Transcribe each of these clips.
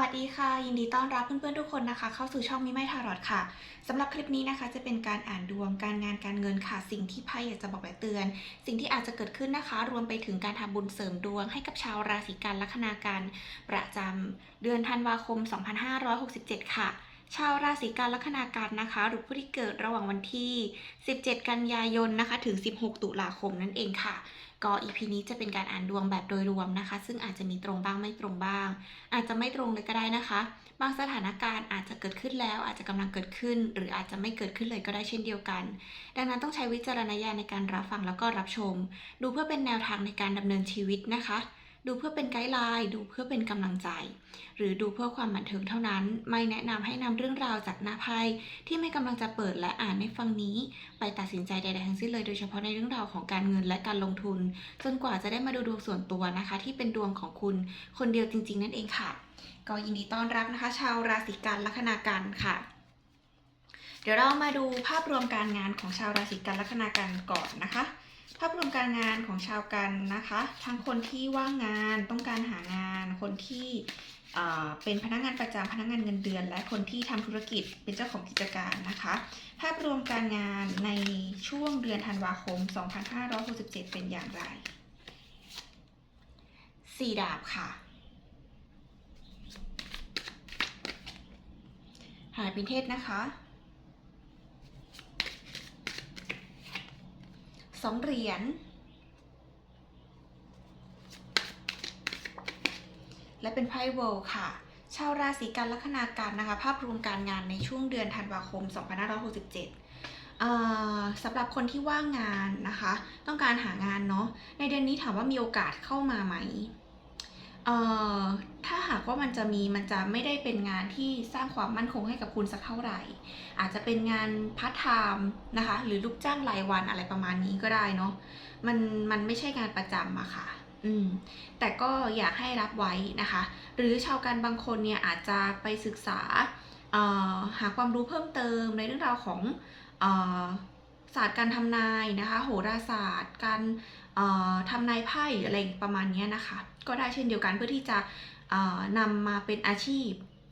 วัสดีค่ะ ยินดีต้อนรับเพื่อนๆทุกคนนะคะ เข้าสู่ช่องมิไม่ทารอดค่ะสำหรับคลิปนี้นะคะ จะเป็นการอ่านดวงการงานการเงินค่ะ สิ่งที่ไพ่อยากจะบอกและเตือน สิ่งที่อาจจะเกิดขึ้นนะคะ รวมไปถึงการทำบุญเสริมดวง ให้กับชาวราศีกันลัคนาการประจำเดือนธันวาคม 2567 ค่ะ ชาวราศีกันลัคนาการนะคะ หรือผู้ที่เกิดระหว่างวันที่ 17 กันยายนนะคะ ถึง 16 ตุลาคมนั่นเองค่ะ ก็ EP นี้จะเป็นการอ่านดวงแบบโดยรวมนะคะ ซึ่งอาจจะมีตรงบ้างไม่ตรงบ้าง อาจจะไม่ตรงเลยก็ได้นะคะ บางสถานการณ์อาจจะเกิดขึ้นแล้ว อาจจะกำลังเกิดขึ้น หรืออาจจะไม่เกิดขึ้นเลยก็ได้เช่นเดียวกัน ดังนั้นต้องใช้วิจารณญาณในการรับฟังแล้วก็รับชม ดูเพื่อเป็นแนวทางในการดำเนินชีวิตนะคะ ดูเพื่อเป็นไกด์ไลน์ ดูเพื่อเป็นกำลังใจ หรือดูเพื่อความบันเทิงเท่านั้น ไม่แนะนำให้นำเรื่องราวจากหน้าไพ่ที่ไม่กำลังจะเปิดและอ่านในฟังนี้ ไปตัดสินใจใดๆทั้งสิ้นเลยโดยเฉพาะในเรื่องราวของการเงินและการลงทุน จนกว่าจะได้มาดูดวงส่วนตัวนะคะ ที่เป็นดวงของคุณคนเดียวจริง ๆ นั่นเองค่ะ ก็ยินดีต้อนรับนะคะ ชาวราศีกันลัคนากันค่ะเดี๋ยวเรามาดูภาพรวมการงานของชาวราศีกันลัคนากันก่อนนะคะ ภาพรวมการงานของชาวกันนะคะ ทั้งคนที่ว่างงานต้องการหางาน คนที่เป็นพนักงานประจำพนักงานเงินเดือน และคนที่ทำธุรกิจเป็นเจ้าของกิจการนะคะ ภาพรวมการงานในช่วงเดือนธันวาคม 2567 เป็นอย่างไรสี่ดาบค่ะหายพินเทศนะคะ สองเหรียญ และเป็นไพ่เวิลค่ะ ชาวราศีกันลัคนาการนะคะ ภาพรวมการงานในช่วงเดือนธันวาคม 2567เอ่อสำหรับคนที่ว่างงานนะคะ ต้องการหางานเนาะในเดือนนี้ถามว่ามีโอกาสเข้ามาไหม เอ่อถ้าหากว่ามันจะมีมันจะไม่ได้เป็นงานที่สร้างความมั่นคงให้กับคุณสักเท่าไหร่ อาจจะเป็นงานพาร์ทไทม์นะคะ หรือลูกจ้างรายวันอะไรประมาณนี้ก็ได้เนาะมันมันไม่ใช่งานประจำอะค่ะอืมแต่ก็อยากให้รับไว้นะคะ หรือชาวการบางคนเนี่ยอาจจะไปศึกษาหาความรู้เพิ่มเติมในเรื่องราวของอศาสตร์การทำนายนะคะ โหราศาสตร์ การ ทำนายไพ่อะไรประมาณนี้นะคะ ก็ได้เช่นเดียวกันเพื่อที่จะนำมาเป็นอาชีพ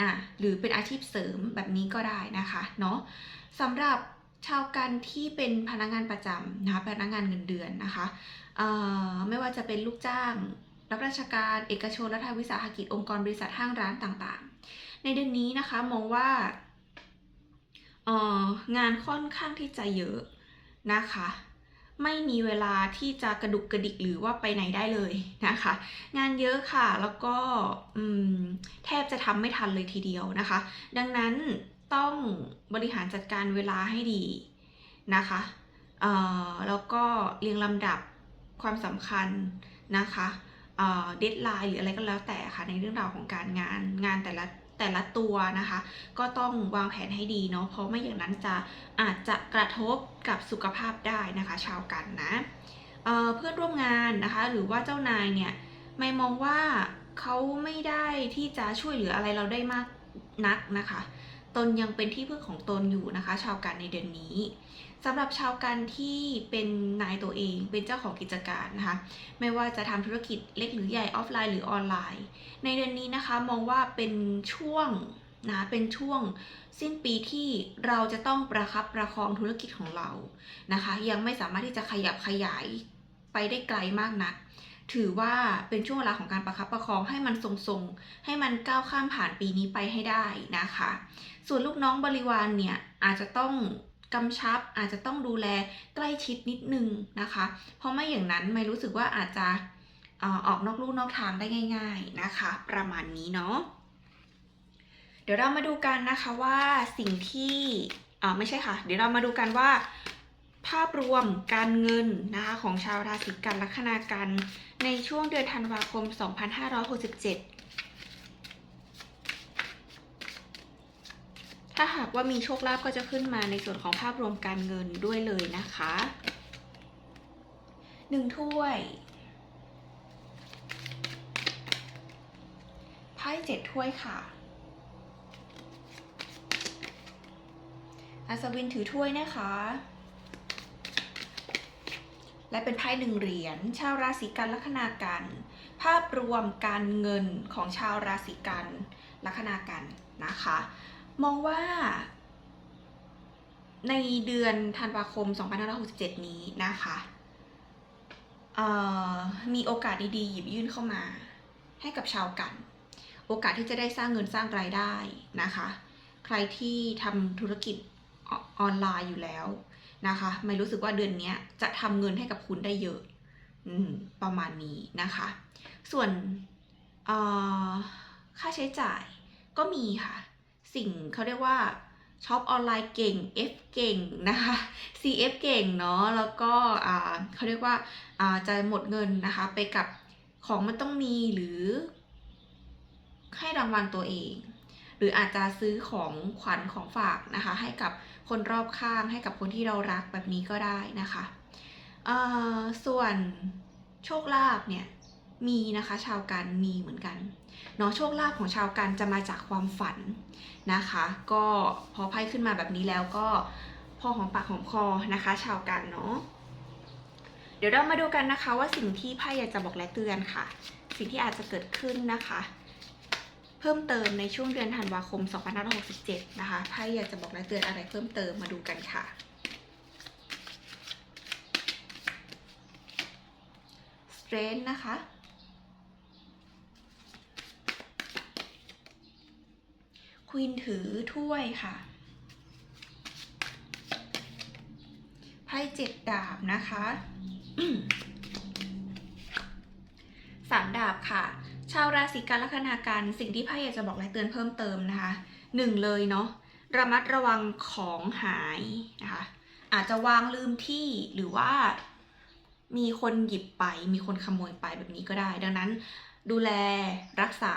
อะหรือเป็นอาชีพเสริมแบบนี้ก็ได้นะคะเนาะสำหรับชาวกันที่เป็นพนักงานประจำนะคะพนักงานเงินเดือนนะคะไม่ว่าจะเป็นลูกจ้างรับราชการเอกชนรัฐวิสาหกิจองค์กรบริษัทห้างร้านต่างๆ ในเดือนนี้นะคะมองว่างานค่อนข้างที่จะเยอะนะคะ ไม่มีเวลาที่จะกระดุกกระดิกหรือว่าไปไหนได้เลยนะคะ งานเยอะค่ะแล้วก็แทบจะทำไม่ทันเลยทีเดียวนะคะ ดังนั้นต้องบริหารจัดการเวลาให้ดีนะคะแล้วก็เรียงลำดับความสำคัญนะคะเดทไลน์หรืออะไรก็แล้วแต่ค่ะในเรื่องราวของการงานงานแต่ละ แต่ละตัวนะคะ ก็ต้องวางแผนให้ดีเนาะเพราะไม่อย่างนั้นจะอาจจะกระทบกับสุขภาพได้นะคะ ชาวกันนะเเพื่อนร่วมงานนะคะ หรือว่าเจ้านายเนี่ยไม่มองว่าเขาไม่ได้ที่จะช่วยเหลืออะไรเราได้มากนักนะคะ ตนยังเป็นที่พึ่งของตนอยู่นะคะ ชาวกันในเดือนนี้ สำหรับชาวกันที่เป็นนายตัวเอง เป็นเจ้าของกิจการนะคะ ไม่ว่าจะทำธุรกิจเล็กหรือใหญ่ออฟไลน์หรือออนไลน์ ในเดือนนี้นะคะมองว่าเป็นช่วงนะเป็นช่วงสิ้นปีที่เราจะต้องประคับประคองธุรกิจของเรานะคะ ยังไม่สามารถที่จะขยับขยายไปได้ไกลมากนัก ถือว่าเป็นช่วงเวลาของการประคับประคองให้มันทรงๆ ให้มันก้าวข้ามผ่านปีนี้ไปให้ได้นะคะ ส่วนลูกน้องบริวารเนี่ยอาจจะต้อง กำชับอาจจะต้องดูแลใกล้ชิดนิดนึงนะคะ เพราะไม่อย่างนั้นไม่รู้สึกว่าอาจจะออออกนอกลู่นอกทางได้ง่าย ๆนะคะ ประมาณนี้เนาะเดี๋ยวเรามาดูกันนะคะว่าสิ่งที่อ่าไม่ใช่ค่ะ เดี๋ยวเรามาดูกันว่า ภาพรวมการเงินนะคะของชาวราศีกันลัคนากันในช่วงเดือนธันวาคม 2567 ถ้าหากว่ามีโชคลาภก็จะขึ้นมาในส่วนของภาพรวมการเงินด้วยเลยนะคะหนึ่งถ้วยไพ่เจ็ดถ้วยค่ะอัศวินถือถ้วยนะคะ และเป็นไพ่หนึ่งเหรียญ ชาวราศีกันลัคนากันไพ่าพรวมการเงินของชาวราศีกันลัคนากันนะคะ มองว่า ในเดือนธันวาคม 2567 นี้นะคะมีโอกาสดีๆ หยิบยื่นเข้ามา ให้กับชาวกัน โอกาสที่จะได้สร้างเงินสร้างรายได้นะคะ ใครที่ทำธุรกิจอออนไลน์อยู่แล้วนะคะ ไม่รู้สึกว่าเดือนนี้จะทำเงินให้กับคุณได้เยอะอประมาณนี้นะคะ ส่วนค่าใช้จ่ายก็มีค่ะ สิ่งเขาเรียกว่าช็อปออนไลน์เก่ง F เก่งนะคะ CF เก่งเนาะแล้วก็อ่าเขาเรียกว่าอาจะหมดเงินนะคะ ไปกับของมันต้องมีหรือ ให้รางวัลตัวเอง หรืออาจจะซื้อของขวัญของฝากนะคะ ให้กับคนรอบข้างให้กับคนที่เรารักแบบนี้ก็ได้นะคะอ่อส่วนโชคลาภเนี่ย มีนะคะชาวกันมีเหมือนกันเนาะโชคลาภของชาวกันจะมาจากความฝันนะคะ ก็พอไพ่ขึ้นมาแบบนี้แล้วก็พอของปากของคอนะคะ ชาวกันเนาะเดี๋ยวเรามาดูกันนะคะว่าสิ่งที่ไพ่อยากจะบอกและเตือนค่ะ สิ่งที่อาจจะเกิดขึ้นนะคะ เพิ่มเติมในช่วงเดือนธันวาคม 2567 นะคะไพ่อยากจะบอกและเตือนอะไรเพิ่มเติมมาดูกันค่ะ strength นะคะ ค วีนถือถ้วยค่ะ ไพ่เจ็ดดาบนะคะสามดาบค่ะ ชาวราศีกันลัคนาการสิ่งที่ไพ่อยากจะบอกและเตือนเพิ่มเติมนะคะหนึ่งเลยเนาะระมัดระวังของหายนะคะอาจจะวางลืมที่หรือว่ามีคนหยิบไป มีคนขโมยไปแบบนี้ก็ได้ ดังนั้น ดูแลรักษา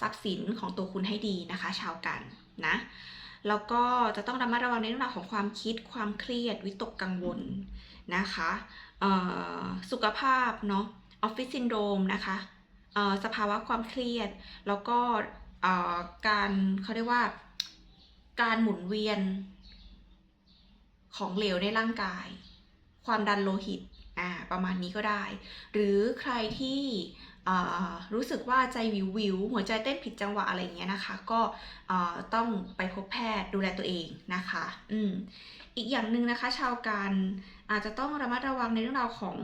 ทรัพย์สินของตัวคุณให้ดีนะคะ ชาวกันนะแล้วก็จะต้องระมัดระวังในเรื่องราวของความคิดความเครียดวิตกกังวลนะคะสุขภาพเนาะออฟฟิศซินโดรมนะคะสภาวะความเครียด แล้วก็การเขาเรียกว่าการหมุนเวียนของเหลวในร่างกาย ความดันโลหิตอ่าประมาณนี้ก็ได้ หรือใครที่ รู้สึกว่าใจวิววิวหัวใจเต้นผิดจังหวะอะไรอย่างเงี้ยนะคะ ก็ต้องไปพบแพทย์ดูแลตัวเองนะคะ อืมอีกอย่างหนึ่งนะคะ ชาวกันอาจจะต้องระมัดระวังในเรื่องราวของ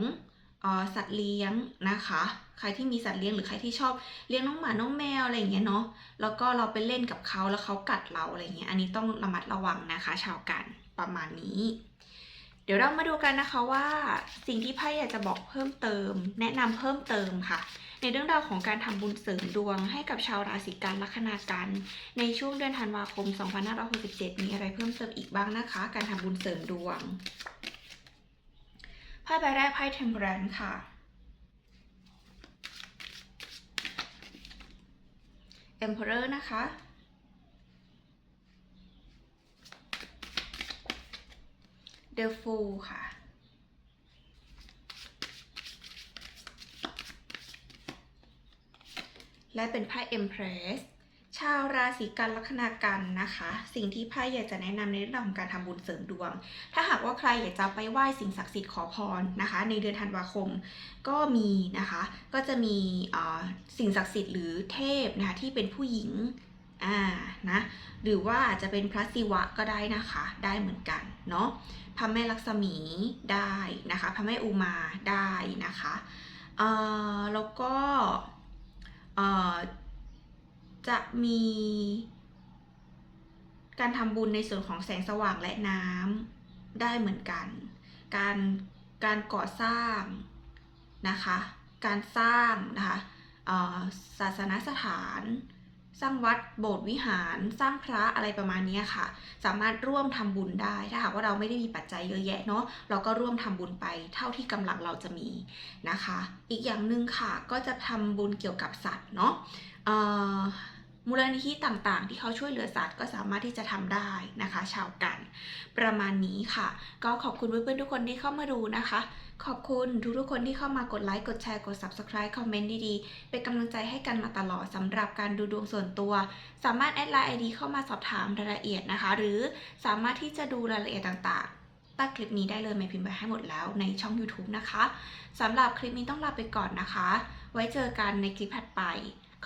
อสัตว์เลี้ยงนะคะ ใครที่มีสัตว์เลี้ยงหรือใครที่ชอบเลี้ยงน้องหมา น้องแมวอะไรอย่างเงี้ยเนาะ แล้วก็เราไปเล่นกับเขาแล้วเขากัดเราอะไรเงี้ย อันนี้ต้องระมัดระวังนะคะ ชาวกันประมาณนี้ เดี๋ยวเรามาดูกันนะคะว่าสิ่งที่ไพ่อยากจะบอกเพิ่มเติม แนะนำเพิ่มเติมค่ะ ในเรื่องราวของการทำบุญเสริมดวงให้กับชาวราศีกันลัคนากันในช่วงเดือนธันวาคม 2567 มีอะไรเพิ่มเติมอีกบ้างนะคะ การทำบุญเสริมดวงไพ่ใบแรกไพ่ Temperance ค่ะ Emperor นะคะ The Fool ค่ะ และเป็นไพ่ Empress ชาวราศีกันลัคนากันนะคะ สิ่งที่ไพ่อยากจะแนะนำในเรื่องของการทำบุญเสริมดวง ถ้าหากว่าใครอยากจะไปไหว้สิ่งศักดิ์สิทธิ์ขอพรนะคะ ในเดือนธันวาคมก็มีนะคะ ก็จะมีสิ่งศักดิ์สิทธิ์หรือเทพนะคะที่เป็นผู้หญิง อ่านะหรือว่าอาจจะเป็นพระศิวะก็ได้นะคะ ได้เหมือนกันเนาะพระแม่ลักษมีได้นะคะพระแม่อุมาได้นะคะเอ่อแล้วก็เอ่อจะมีการทำบุญในส่วนของแสงสว่างและน้ำได้เหมือนกัน การการก่อสร้างนะคะ การสร้างนะคะเอ่อศาสนสถาน สร้างวัดโบสถ์วิหาร สร้างพระอะไรประมาณนี้ค่ะ สามารถร่วมทำบุญได้ ถ้าหากว่าเราไม่ได้มีปัจจัยเยอะแยะเนาะเราก็ร่วมทำบุญไปเท่าที่กำลังเราจะมีนะคะ อีกอย่างหนึ่งค่ะก็จะทำบุญเกี่ยวกับสัตว์เนาะ มูลนิธิต่างๆ ที่เขาช่วยเหลือสัตว์ก็สามารถที่จะทำได้นะคะ ชาวกัน ประมาณนี้ค่ะ ก็ขอบคุณเพื่อนๆทุกคนที่เข้ามาดูนะคะ ขอบคุณทุกๆคนที่เข้ามากดไลค์กดแชร์กด subscribe คอมเมนต์ดีๆ เป็นกำลังใจให้กันมาตลอดสำหรับการดูดวงส่วนตัว สามารถแอดไลน์ไอดีเข้ามาสอบถามรายละเอียดนะคะ หรือสามารถที่จะดูรายละเอียดต่างๆใต้คลิปนี้ได้เลยไม่พิมพ์ไปให้หมดแล้วในช่อง YouTube นะคะ สำหรับคลิปนี้ต้องลาไปก่อนนะคะ ไว้เจอกันในคลิปถัดไป